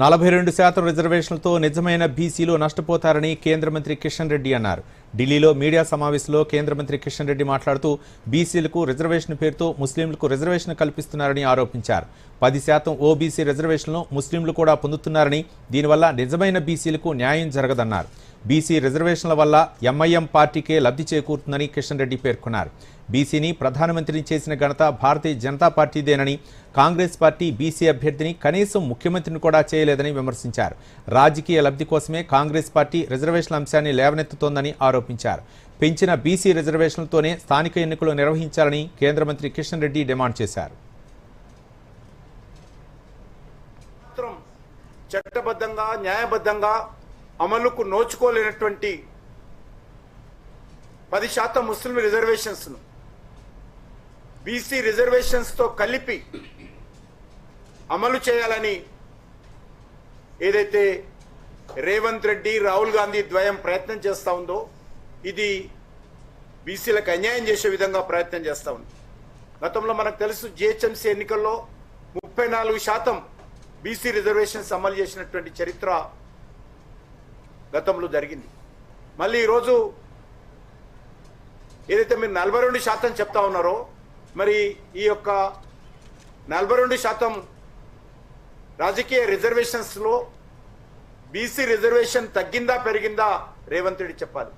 నలభై రెండు శాతం రిజర్వేషన్లతో నిజమైన బీసీలు నష్టపోతారని కేంద్ర మంత్రి కిషన్ రెడ్డి అన్నారు. ఢిల్లీలో మీడియా సమావేశంలో కేంద్ర మంత్రి కిషన్ రెడ్డి మాట్లాడుతూ బీసీలకు రిజర్వేషన్ పేరుతో ముస్లింలకు రిజర్వేషన్ కల్పిస్తున్నారని ఆరోపించారు. పది శాతం ఓబీసీ రిజర్వేషన్లు ముస్లింలు కూడా పొందుతున్నారని దీనివల్ల నిజమైన బీసీలకు న్యాయం జరగదన్నారు. బీసీ రిజర్వేషన్ల వల్ల ఎంఐఎం పార్టీకే లబ్ధి చేకూరుతుందని కిషన్ రెడ్డి పేర్కొన్నారు. బీసీని ప్రధానమంత్రిని చేసిన ఘనత భారతీయ జనతా పార్టీదేనని కాంగ్రెస్ పార్టీ బీసీ అభ్యర్థిని కనీసం ముఖ్యమంత్రిని కూడా చేయలేదని విమర్శించారు. రాజకీయ లబ్ధి కోసమే కాంగ్రెస్ పార్టీ రిజర్వేషన్ల అంశాన్ని లేవనెత్తుతోందని ఆరోపించారు. పెంచిన బీసీ రిజర్వేషన్లతోనే స్థానిక ఎన్నికలు నిర్వహించాలని కేంద్ర మంత్రి కిషన్ రెడ్డి డిమాండ్ చేశారు. చట్టబద్ధంగా న్యాయబద్ధంగా అమలుకు నోచుకోలేనటువంటి పది శాతం ముస్లిం రిజర్వేషన్స్ను. బీసీ రిజర్వేషన్స్తో కలిపి అమలు చేయాలని ఏదైతే రేవంత్ రెడ్డి రాహుల్ గాంధీ ద్వయం ప్రయత్నం చేస్తూ ఉందో ఇది బీసీలకు అన్యాయం చేసే విధంగా ప్రయత్నం చేస్తూ ఉంది. గతంలో మనకు తెలుసు జిహెచ్ఎంసీ ఎన్నికల్లో ముప్పై నాలుగు శాతం బీసీ రిజర్వేషన్స్ అమలు చేసినటువంటి చరిత్ర గతంలో జరిగింది. మళ్ళీ ఈరోజు ఏదైతే మీరు నలభై రెండు శాతం చెప్తా ఉన్నారో మరి ఈ యొక్క నలభై రెండు శాతం రాజకీయ రిజర్వేషన్స్లో బీసీ రిజర్వేషన్ తగ్గిందా పెరిగిందా రేవంత్ రెడ్డి చెప్పాలి.